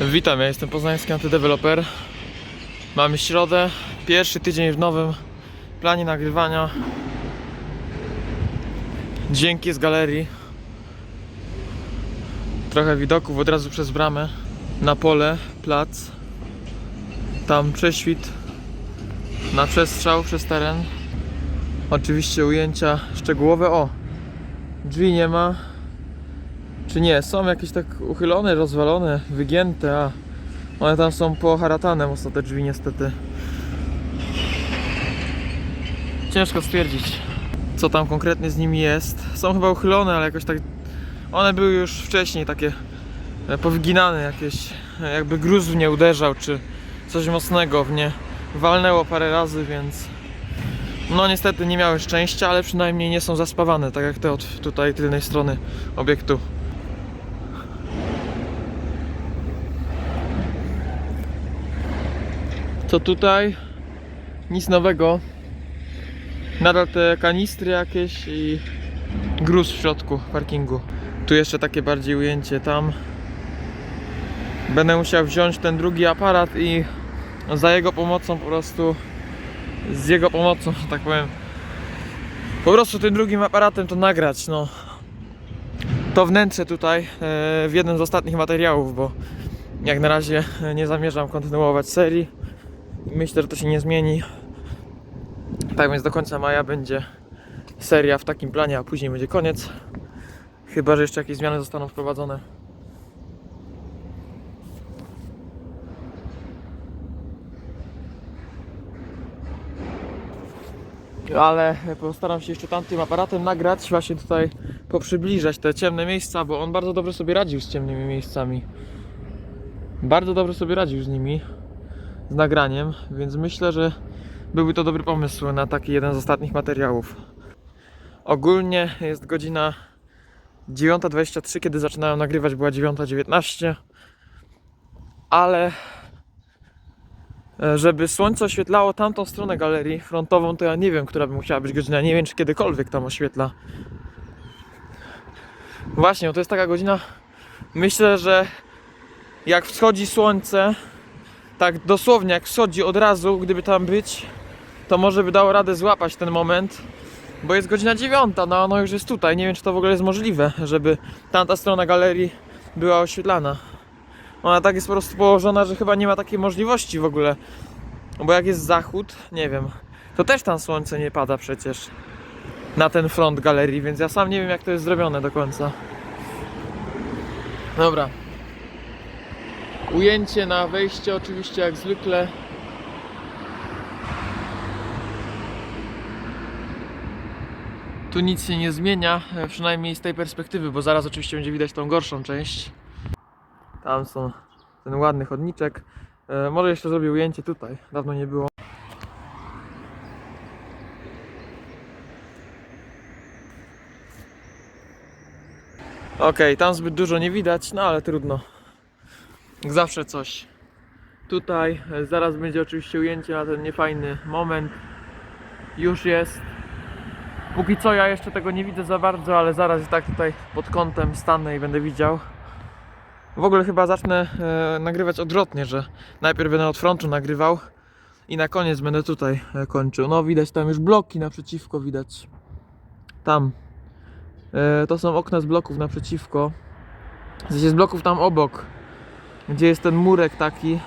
Witam, ja jestem poznański antydeweloper. Mamy środę, pierwszy tydzień w nowym planie nagrywania. Dźwięki z galerii. Trochę widoków od razu przez bramę. Na pole, plac. Tam prześwit. Na przestrzał przez teren. Oczywiście ujęcia szczegółowe. O! Drzwi nie ma. Czy nie? Są jakieś tak uchylone, rozwalone, wygięte, a one tam są poharatane mocno te drzwi niestety. Ciężko stwierdzić, co tam konkretnie z nimi jest. Są chyba uchylone, ale jakoś tak... One były już wcześniej takie e, powyginane jakieś, e, jakby gruz w nie uderzał, czy coś mocnego w nie walnęło parę razy, więc... No niestety nie miały szczęścia, ale przynajmniej nie są zaspawane, tak jak te od tutaj tylnej strony obiektu. Co tutaj? Nic nowego. Nadal te kanistry jakieś i gruz w środku parkingu. Tu jeszcze takie bardziej ujęcie tam. Będę musiał wziąć ten drugi aparat i za jego pomocą po prostu z jego pomocą, że tak powiem po prostu tym drugim aparatem to nagrać, no to wnętrze tutaj e, w jednym z ostatnich materiałów, bo jak na razie e, nie zamierzam kontynuować serii Myślę, że to się nie zmieni. Tak więc do końca maja będzie seria w takim planie, a później będzie koniec. Chyba, że jeszcze jakieś zmiany zostaną wprowadzone. Ale postaram się jeszcze tamtym aparatem nagrać, właśnie tutaj poprzybliżać te ciemne miejsca, bo on bardzo dobrze sobie radził z ciemnymi miejscami. Bardzo dobrze sobie radził z nimi z nagraniem, więc myślę, że byłby to dobry pomysł na taki jeden z ostatnich materiałów. Ogólnie jest godzina 9.23, kiedy zaczynałem nagrywać była 9.19, ale e, żeby słońce oświetlało tamtą stronę galerii frontową, to ja nie wiem, która by musiała być godzina, nie wiem czy kiedykolwiek tam oświetla. Właśnie, to jest taka godzina, myślę, że jak wschodzi słońce, tak dosłownie jak wschodzi od razu, gdyby tam być, to może by dało radę złapać ten moment, bo jest godzina dziewiąta, no ono już jest tutaj. Nie wiem, czy to w ogóle jest możliwe, żeby tamta strona galerii była oświetlana. Ona tak jest po prostu położona, że chyba nie ma takiej możliwości w ogóle. Bo jak jest zachód, nie wiem, to też tam słońce nie pada przecież na ten front galerii, więc ja sam nie wiem, jak to jest zrobione do końca. Dobra, Ujęcie na wejście oczywiście jak zwykle. Tu nic się nie zmienia, e, przynajmniej z tej perspektywy, bo zaraz oczywiście będzie widać tą gorszą część. Tam są ten ładny chodniczek. E, może jeszcze zrobię ujęcie tutaj, dawno nie było. Okej, tam zbyt dużo nie widać, no ale trudno. Zawsze coś. Tutaj e, zaraz będzie oczywiście ujęcie na ten niefajny moment. Już jest. Póki co ja jeszcze tego nie widzę za bardzo, ale zaraz i tak tutaj pod kątem stanę i będę widział. W ogóle chyba zacznę e, nagrywać odwrotnie, że najpierw będę od frontu nagrywał i na koniec będę tutaj e, kończył. No widać tam już bloki naprzeciwko widać. Tam. E, to są okna z bloków naprzeciwko. W z bloków tam obok gdzie jest ten murek taki,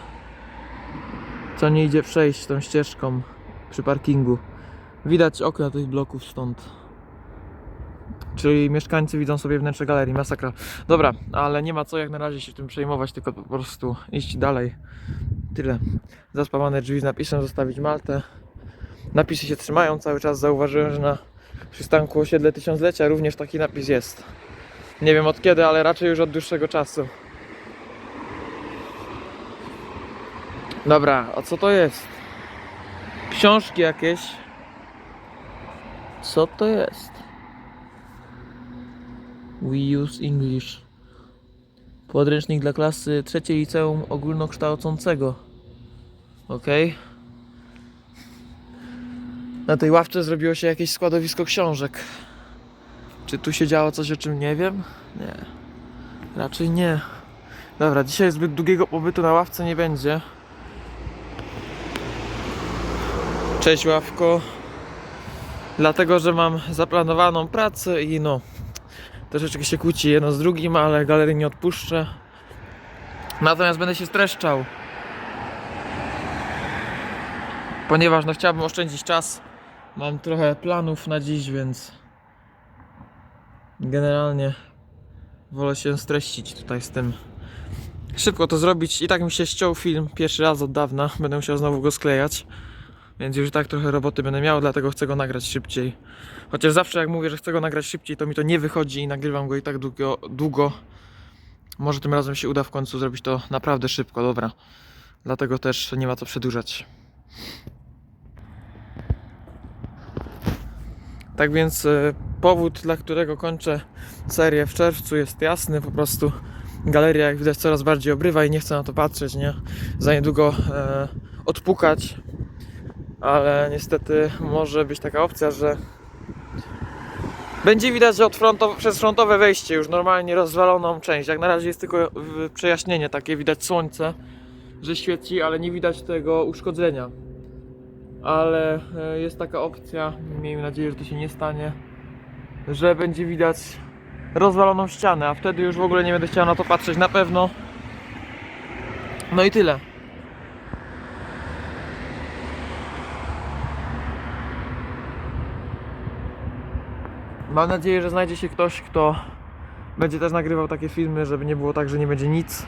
co nie idzie przejść tą ścieżką przy parkingu. Widać okna tych bloków stąd. Czyli mieszkańcy widzą sobie wnętrze galerii, masakra. Dobra, ale nie ma co jak na razie się tym przejmować, tylko po prostu iść dalej. Tyle. Zaspawane drzwi z napisem zostawić Maltę. Napisy się trzymają cały czas. Zauważyłem, że na przystanku osiedle tysiąclecia również taki napis jest. Nie wiem od kiedy, ale raczej już od dłuższego czasu. Dobra, a co to jest? Książki jakieś. Co to jest? We use English. Podręcznik dla klasy trzeciej liceum ogólnokształcącego. Ok. Na tej ławce zrobiło się jakieś składowisko książek. Czy tu się działo coś, o czym nie wiem? Nie. Raczej nie. Dobra, dzisiaj zbyt długiego pobytu na ławce nie będzie. Cześć ławko. Dlatego, że mam zaplanowaną pracę i no troszeczkę się kłóci jedno z drugim, ale galerii nie odpuszczę. Natomiast będę się streszczał. Ponieważ no chciałbym oszczędzić czas. Mam trochę planów na dziś, więc generalnie wolę się streścić tutaj z tym. Szybko to zrobić. I tak mi się ściął film pierwszy raz od dawna. Będę musiał znowu go sklejać. Więc już tak trochę roboty będę miał, dlatego chcę go nagrać szybciej. Chociaż zawsze jak mówię, że chcę go nagrać szybciej, to mi to nie wychodzi i nagrywam go i tak długo. długo. Może tym razem się uda w końcu zrobić to naprawdę szybko, dobra. Dlatego też nie ma co przedłużać. Tak więc e, powód, dla którego kończę serię w czerwcu jest jasny, po prostu galeria jak widać coraz bardziej obrywa i nie chcę na to patrzeć, nie? Za niedługo e, odpukać, ale niestety może być taka opcja, że będzie widać, że od fronto, przez frontowe wejście już normalnie rozwaloną część. Jak na razie jest tylko w- przejaśnienie takie, widać słońce, że świeci, ale nie widać tego uszkodzenia. Ale e, jest taka opcja, miejmy nadzieję, że to się nie stanie, że będzie widać rozwaloną ścianę, a wtedy już w ogóle nie będę chciał na to patrzeć na pewno. No i tyle. Mam nadzieję, że znajdzie się ktoś, kto będzie też nagrywał takie filmy, żeby nie było tak, że nie będzie nic.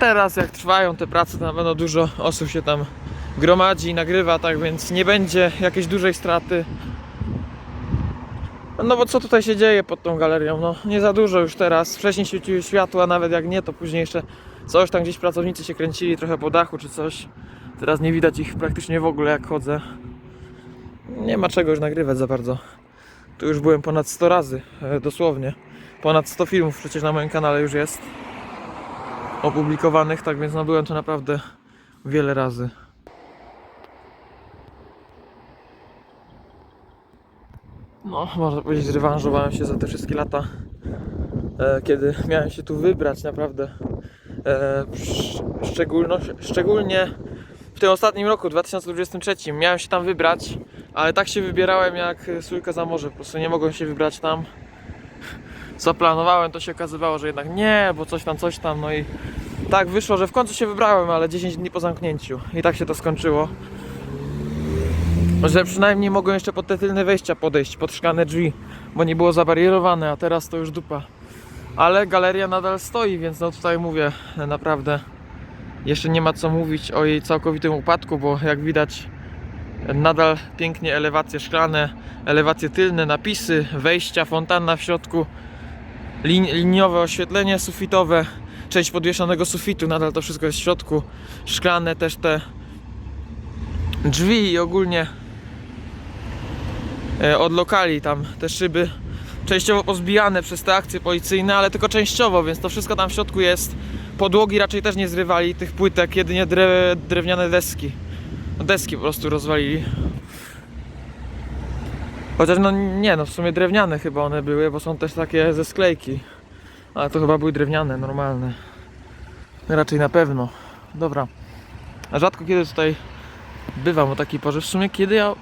Teraz jak trwają te prace, to na pewno dużo osób się tam gromadzi i nagrywa, tak więc nie będzie jakiejś dużej straty. No bo co tutaj się dzieje pod tą galerią? No nie za dużo już teraz. Wcześniej świeciły światła, nawet jak nie, to później jeszcze coś tam gdzieś pracownicy się kręcili trochę po dachu czy coś. Teraz nie widać ich praktycznie w ogóle jak chodzę. Nie ma czego już nagrywać za bardzo. Tu już byłem ponad 100 razy, e, dosłownie. Ponad 100 filmów przecież na moim kanale już jest opublikowanych, tak więc no byłem tu naprawdę wiele razy. No, można powiedzieć, zrewanżowałem się za te wszystkie lata, e, kiedy miałem się tu wybrać, naprawdę. E, sz- szczególno, szczególnie w tym ostatnim roku, 2023, miałem się tam wybrać, ale tak się wybierałem jak sójka za morze, po prostu nie mogłem się wybrać tam. Co planowałem, to się okazywało, że jednak nie, bo coś tam, coś tam, no i tak wyszło, że w końcu się wybrałem, ale 10 dni po zamknięciu i tak się to skończyło. Że przynajmniej mogłem jeszcze pod te tylne wejścia podejść, pod szklane drzwi, bo nie było zabarierowane, a teraz to już dupa. Ale galeria nadal stoi, więc no tutaj mówię, naprawdę jeszcze nie ma co mówić o jej całkowitym upadku, bo jak widać nadal pięknie elewacje szklane, elewacje tylne, napisy, wejścia, fontanna w środku, lin liniowe oświetlenie sufitowe, część podwieszonego sufitu, nadal to wszystko jest w środku, szklane też te drzwi i ogólnie e, od lokali tam te szyby częściowo pozbijane przez te akcje policyjne, ale tylko częściowo, więc to wszystko tam w środku jest. Podłogi raczej też nie zrywali tych płytek, jedynie dre, drewniane deski. Deski po prostu rozwalili. Chociaż no nie, no w sumie drewniane chyba one były, bo są też takie ze sklejki. Ale to chyba były drewniane, normalne. Raczej na pewno. Dobra. A rzadko kiedy tutaj bywam o takiej porze. W sumie kiedy ja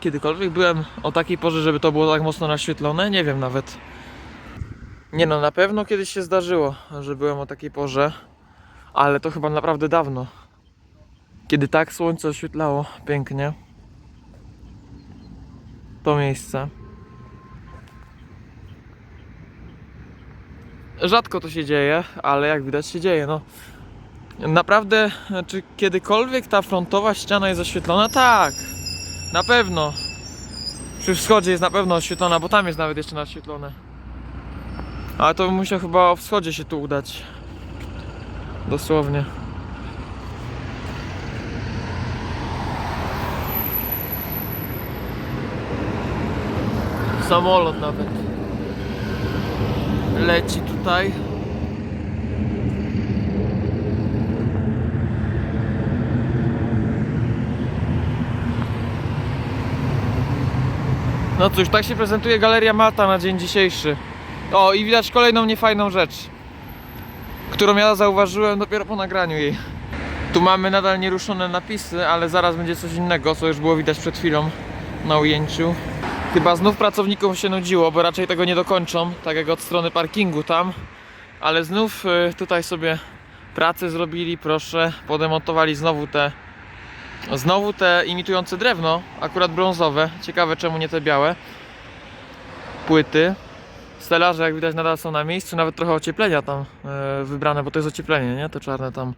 kiedykolwiek byłem o takiej porze, żeby to było tak mocno naświetlone? Nie wiem nawet. Nie no, na pewno kiedyś się zdarzyło, że byłem o takiej porze, ale to chyba naprawdę dawno. Kiedy tak słońce oświetlało pięknie to miejsce. Rzadko to się dzieje, ale jak widać się dzieje. No, naprawdę, czy kiedykolwiek ta frontowa ściana jest oświetlona? Tak, na pewno. Przy wschodzie jest na pewno oświetlona, bo tam jest nawet jeszcze naświetlone. Ale to bym musiał chyba o wschodzie się tu udać. Dosłownie. Samolot nawet leci tutaj. No cóż, tak się prezentuje Galeria Malta na dzień dzisiejszy. O, i widać kolejną niefajną rzecz. którą ja zauważyłem dopiero po nagraniu jej. Tu mamy nadal nieruszone napisy, ale zaraz będzie coś innego, co już było widać przed chwilą na ujęciu. Chyba znów pracownikom się nudziło, bo raczej tego nie dokończą, tak jak od strony parkingu tam. Ale znów y, tutaj sobie pracę zrobili, proszę, podemontowali znowu te znowu te imitujące drewno, akurat brązowe. Ciekawe czemu nie te białe płyty. Stelaże jak widać nadal są na miejscu, nawet trochę ocieplenia tam e, wybrane, bo to jest ocieplenie, nie? To czarne tam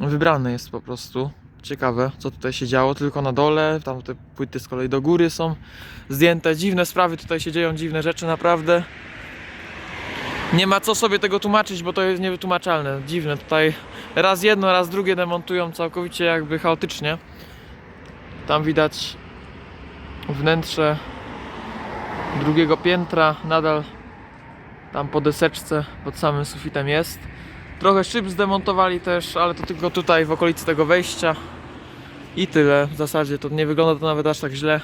wybrane jest po prostu. Ciekawe, co tutaj się działo, tylko na dole, tam te płyty z kolei do góry są zdjęte. Dziwne sprawy tutaj się dzieją, dziwne rzeczy naprawdę. Nie ma co sobie tego tłumaczyć, bo to jest niewytłumaczalne. Dziwne tutaj raz jedno, raz drugie demontują całkowicie jakby chaotycznie. Tam widać wnętrze drugiego piętra, nadal tam po deseczce pod samym sufitem jest. Trochę szyb zdemontowali też, ale to tylko tutaj w okolicy tego wejścia. I tyle. W zasadzie to nie wygląda to nawet aż tak źle,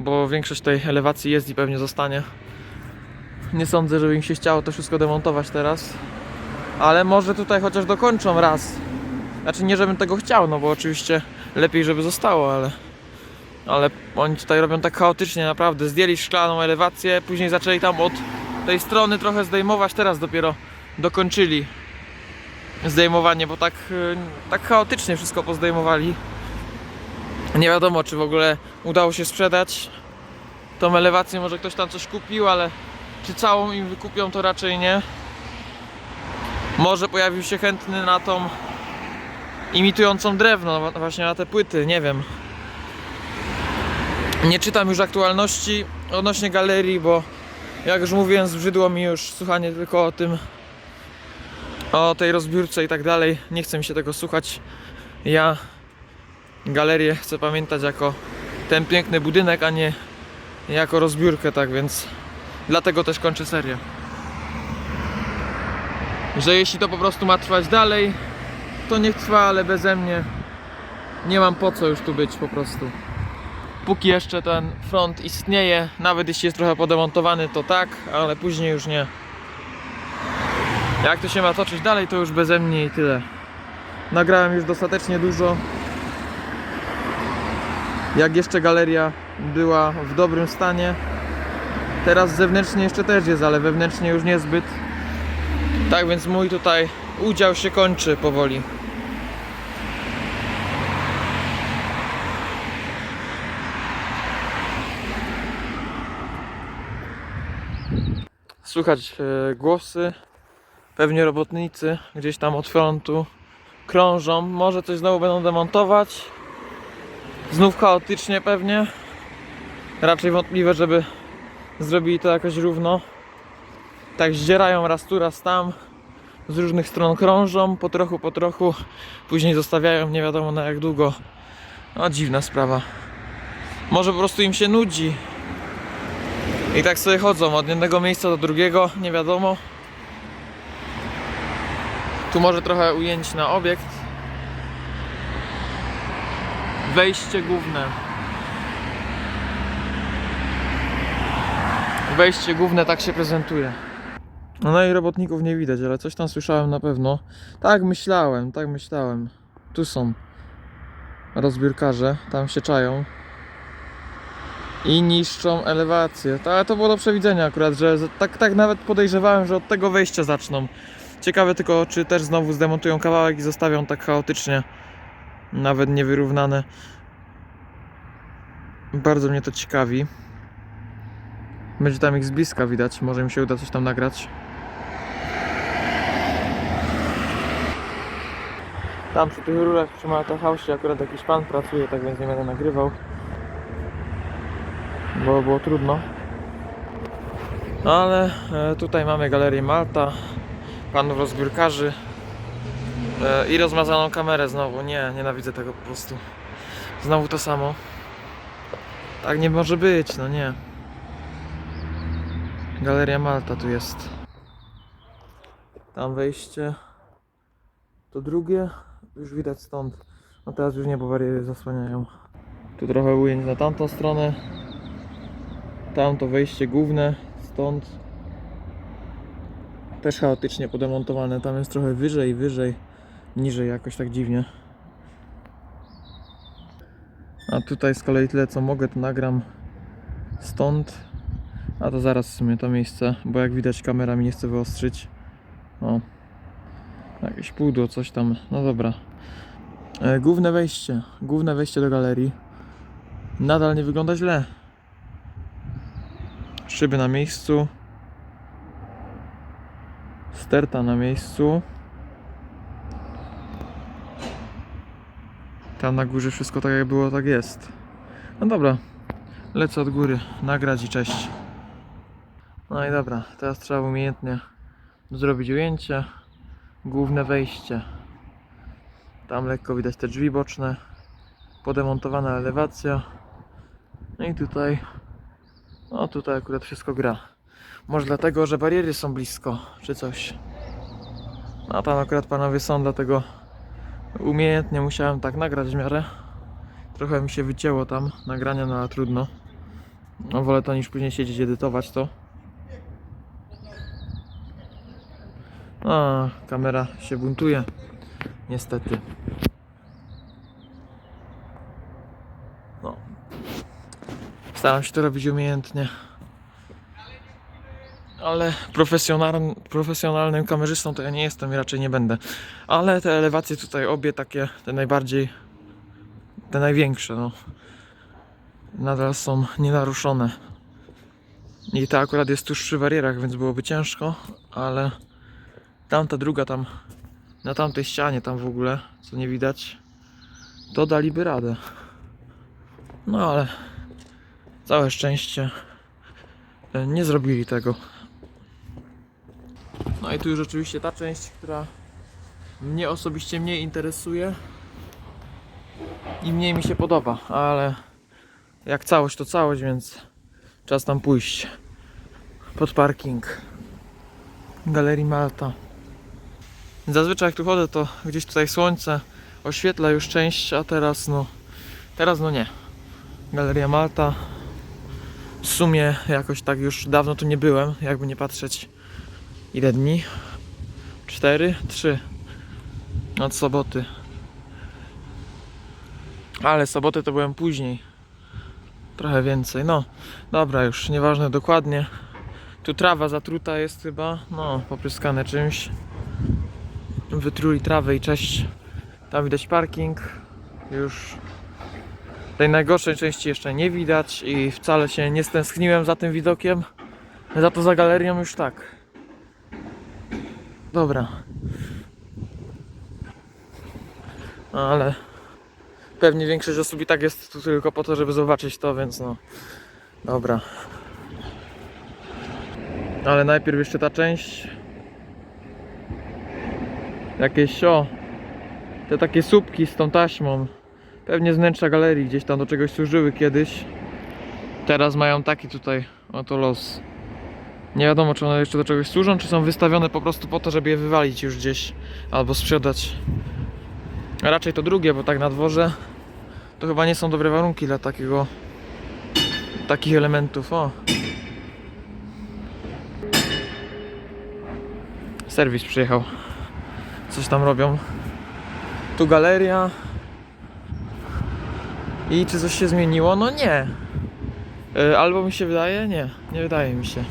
bo większość tej elewacji jest i pewnie zostanie. Nie sądzę, żeby im się chciało to wszystko demontować teraz. Ale może tutaj chociaż dokończą raz. Znaczy nie, żebym tego chciał, no bo oczywiście lepiej, żeby zostało, ale... Ale oni tutaj robią tak chaotycznie, naprawdę. Zdjęli szklaną elewację, później zaczęli tam od tej strony trochę zdejmować, teraz dopiero dokończyli zdejmowanie, bo tak, y, tak chaotycznie wszystko pozdejmowali. Nie wiadomo, czy w ogóle udało się sprzedać tą elewację, może ktoś tam coś kupił, ale czy całą im wykupią, to raczej nie. Może pojawił się chętny na tą imitującą drewno, właśnie na te płyty, nie wiem. Nie czytam już aktualności odnośnie galerii, bo jak już mówiłem, zbrzydło mi już słuchanie tylko o tym, o tej rozbiórce i tak dalej. Nie chce mi się tego słuchać. Ja galerię chcę pamiętać jako ten piękny budynek, a nie jako rozbiórkę, tak więc dlatego też kończę serię. Że jeśli to po prostu ma trwać dalej, to niech trwa, ale beze mnie nie mam po co już tu być po prostu póki jeszcze ten front istnieje, nawet jeśli jest trochę podemontowany, to tak, ale później już nie. Jak to się ma toczyć dalej, to już beze mnie i tyle. Nagrałem już dostatecznie dużo. Jak jeszcze galeria była w dobrym stanie. Teraz zewnętrznie jeszcze też jest, ale wewnętrznie już niezbyt. Tak więc mój tutaj udział się kończy powoli. Słychać e, głosy. Pewnie robotnicy gdzieś tam od frontu krążą. Może coś znowu będą demontować. Znów chaotycznie pewnie. Raczej wątpliwe, żeby zrobili to jakoś równo. Tak zdzierają raz tu, raz tam. Z różnych stron krążą, po trochu, po trochu. Później zostawiają nie wiadomo na jak długo. No dziwna sprawa. Może po prostu im się nudzi. I tak sobie chodzą od jednego miejsca do drugiego, nie wiadomo. Tu może trochę ujęć na obiekt. Wejście główne. Wejście główne tak się prezentuje. No, no i robotników nie widać, ale coś tam słyszałem na pewno. Tak myślałem, tak myślałem. Tu są rozbiórkarze, tam się czają i niszczą elewację. Ale to było do przewidzenia akurat, że tak, tak nawet podejrzewałem, że od tego wejścia zaczną. Ciekawe tylko, czy też znowu zdemontują kawałek i zostawią tak chaotycznie, nawet niewyrównane. Bardzo mnie to ciekawi. Będzie tam ich z bliska widać, może mi się uda coś tam nagrać. Tam przy tych rurach przy Malta akurat jakiś pan pracuje, tak więc nie będę nagrywał bo było trudno. No ale e, tutaj mamy galerię Malta, panów rozbiórkarzy e, i rozmazaną kamerę znowu. Nie, nienawidzę tego po prostu. Znowu to samo. Tak nie może być, no nie. Galeria Malta tu jest. Tam wejście. To drugie. Już widać stąd. No teraz już nie, bo bariery zasłaniają. Tu trochę ujęć na tamtą stronę. Tam to wejście główne, stąd. Też chaotycznie podemontowane. Tam jest trochę wyżej, wyżej, niżej jakoś tak dziwnie. A tutaj z kolei tyle co mogę, to nagram stąd. A to zaraz w sumie to miejsce, bo jak widać kamera mi nie chce wyostrzyć. O. Jakieś pudło, coś tam. No dobra. E, główne wejście. Główne wejście do galerii. Nadal nie wygląda źle. Szyby na miejscu. Sterta na miejscu. Tam na górze wszystko tak jak było, tak jest. No dobra. Lecę od góry. Nagrać i cześć. No i dobra. Teraz trzeba umiejętnie zrobić ujęcie. Główne wejście. Tam lekko widać te drzwi boczne. Podemontowana elewacja. No i tutaj. No tutaj akurat wszystko gra. Może dlatego, że bariery są blisko, czy coś. No tam akurat panowie są, dlatego umiejętnie musiałem tak nagrać w miarę. Trochę mi się wycięło tam nagrania, no ale trudno. No wolę to niż później siedzieć edytować to. A, kamera się buntuje. Niestety. No. Staram się to robić umiejętnie. Ale profesjonalnym, profesjonalnym kamerzystą to ja nie jestem i raczej nie będę. Ale te elewacje tutaj obie takie, te najbardziej, te największe, no. Nadal są nienaruszone. I ta akurat jest tuż przy barierach, więc byłoby ciężko, ale tamta druga tam, na tamtej ścianie tam w ogóle, co nie widać, to daliby radę. No ale całe szczęście e, nie zrobili tego. No i tu już oczywiście ta część, która mnie osobiście mniej interesuje i mniej mi się podoba, ale jak całość to całość, więc czas tam pójść pod parking Galerii Malta. Zazwyczaj jak tu chodzę to gdzieś tutaj słońce oświetla już część, a teraz no teraz no nie. Galeria Malta w sumie jakoś tak już dawno tu nie byłem, jakby nie patrzeć ile dni? Cztery? Trzy od soboty. Ale soboty to byłem później. Trochę więcej. No, dobra, już nieważne dokładnie. Tu trawa zatruta jest chyba. No, popryskane czymś. Wytruli trawę i cześć. Tam widać parking. Już tej najgorszej części jeszcze nie widać i wcale się nie stęskniłem za tym widokiem. Za to za galerią już tak. Dobra. No, ale pewnie większość osób i tak jest tu tylko po to, żeby zobaczyć to, więc no. Dobra. Ale najpierw jeszcze ta część. Jakieś o. Te takie słupki z tą taśmą. Pewnie z wnętrza galerii gdzieś tam do czegoś służyły kiedyś. Teraz mają taki tutaj oto los. Nie wiadomo czy one jeszcze do czegoś służą, czy są wystawione po prostu po to, żeby je wywalić już gdzieś albo sprzedać. A raczej to drugie, bo tak na dworze to chyba nie są dobre warunki dla takiego takich elementów. O. Serwis przyjechał. Coś tam robią. Tu galeria. I czy coś się zmieniło? No nie. Y, Albo mi się wydaje? Nie, nie wydaje mi się.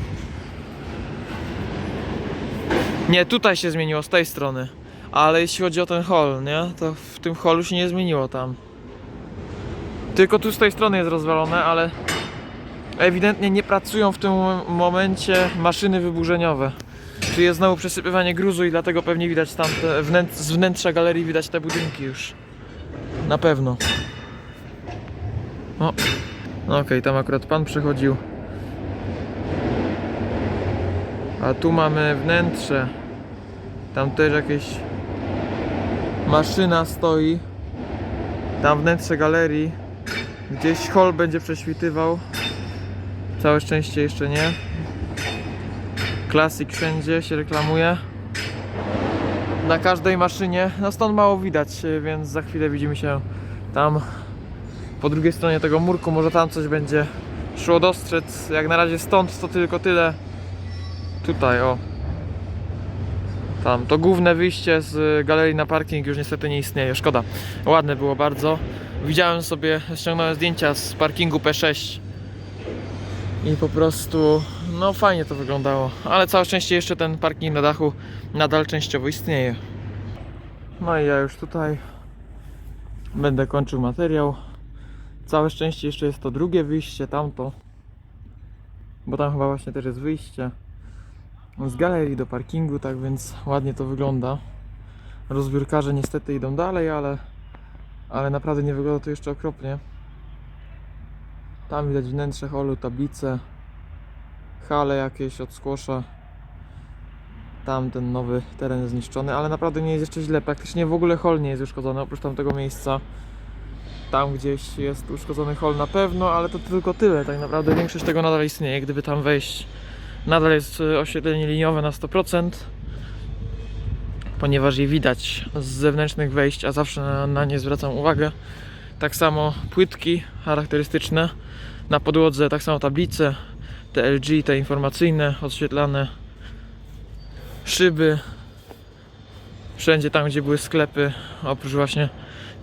Nie, tutaj się zmieniło z tej strony. Ale jeśli chodzi o ten hall, nie? To w tym hallu się nie zmieniło tam. Tylko tu z tej strony jest rozwalone, ale ewidentnie nie pracują w tym momencie maszyny wyburzeniowe. Tu jest znowu przesypywanie gruzu i dlatego pewnie widać tam te wnętrz, z wnętrza galerii widać te budynki już. Na pewno. O. No okej, tam akurat pan przechodził. A tu mamy wnętrze. Tam też jakieś maszyna stoi. Tam wnętrze galerii. Gdzieś hol będzie prześwitywał. Całe szczęście jeszcze nie. Klasik wszędzie się reklamuje. Na każdej maszynie. No stąd mało widać, więc za chwilę widzimy się tam po drugiej stronie tego murku. Może tam coś będzie szło dostrzec. Jak na razie stąd to tylko tyle. Tutaj o. Tam to główne wyjście z galerii na parking już niestety nie istnieje. Szkoda. Ładne było bardzo. Widziałem sobie, ściągnąłem zdjęcia z parkingu P6 i po prostu no fajnie to wyglądało. Ale całe szczęście jeszcze ten parking na dachu nadal częściowo istnieje. No i ja już tutaj będę kończył materiał. Całe szczęście jeszcze jest to drugie wyjście, tamto. Bo tam chyba właśnie też jest wyjście z galerii do parkingu, tak więc ładnie to wygląda. Rozbiórkarze niestety idą dalej, ale, ale naprawdę nie wygląda to jeszcze okropnie. Tam widać wnętrze holu, tablice, hale jakieś od skłosza. Tam ten nowy teren jest zniszczony, ale naprawdę nie jest jeszcze źle. Praktycznie w ogóle hol nie jest uszkodzony, oprócz tamtego miejsca. Tam gdzieś jest uszkodzony hol na pewno, ale to tylko tyle. Tak naprawdę większość tego nadal istnieje. Gdyby tam wejść, nadal jest y, oświetlenie liniowe na 100%, ponieważ je widać z zewnętrznych wejść, a zawsze na, na nie zwracam uwagę. Tak samo płytki charakterystyczne na podłodze, tak samo tablice, te LG, te informacyjne, odświetlane, szyby, wszędzie tam, gdzie były sklepy, oprócz właśnie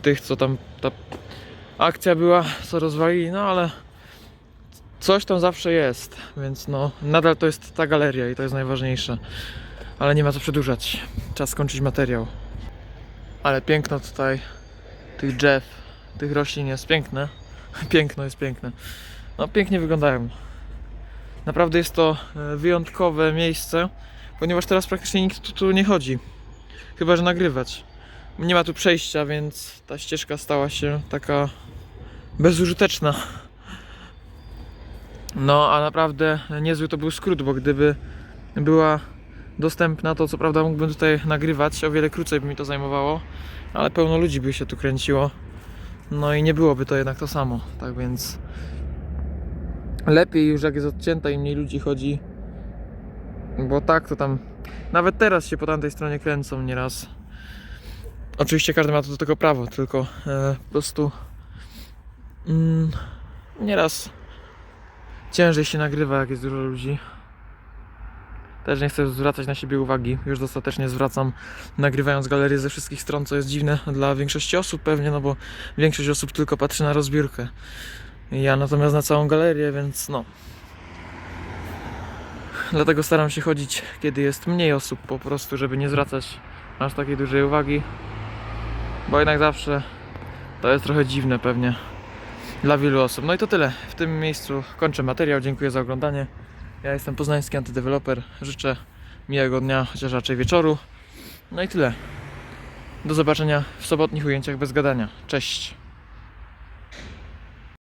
tych, co tam ta akcja była, co rozwalili, no ale coś tam zawsze jest, więc no nadal to jest ta galeria i to jest najważniejsze. Ale nie ma co przedłużać. Czas skończyć materiał. Ale piękno tutaj tych drzew, tych roślin jest piękne. Piękno jest piękne. No pięknie wyglądają. Naprawdę jest to e, wyjątkowe miejsce, ponieważ teraz praktycznie nikt tu, tu nie chodzi. Chyba, że nagrywać. Nie ma tu przejścia, więc ta ścieżka stała się taka bezużyteczna. No, a naprawdę niezły to był skrót, bo gdyby była dostępna, to co prawda mógłbym tutaj nagrywać, o wiele krócej by mi to zajmowało, ale pełno ludzi by się tu kręciło. No i nie byłoby to jednak to samo, tak więc lepiej już jak jest odcięta i mniej ludzi chodzi, bo tak to tam nawet teraz się po tamtej stronie kręcą nieraz. Oczywiście każdy ma to do tego prawo, tylko e, po prostu mm, nieraz ciężej się nagrywa, jak jest dużo ludzi. Też nie chcę zwracać na siebie uwagi, już dostatecznie zwracam, nagrywając galerię ze wszystkich stron, co jest dziwne dla większości osób pewnie, no bo większość osób tylko patrzy na rozbiórkę. Ja natomiast na całą galerię, więc no. Dlatego staram się chodzić, kiedy jest mniej osób, po prostu, żeby nie zwracać aż takiej dużej uwagi. Bo jednak zawsze to jest trochę dziwne pewnie dla wielu osób. No i to tyle. W tym miejscu kończę materiał. Dziękuję za oglądanie. Ja jestem poznański antydeweloper. Życzę miłego dnia, chociaż raczej wieczoru. No i tyle. Do zobaczenia w sobotnich ujęciach bez gadania. Cześć.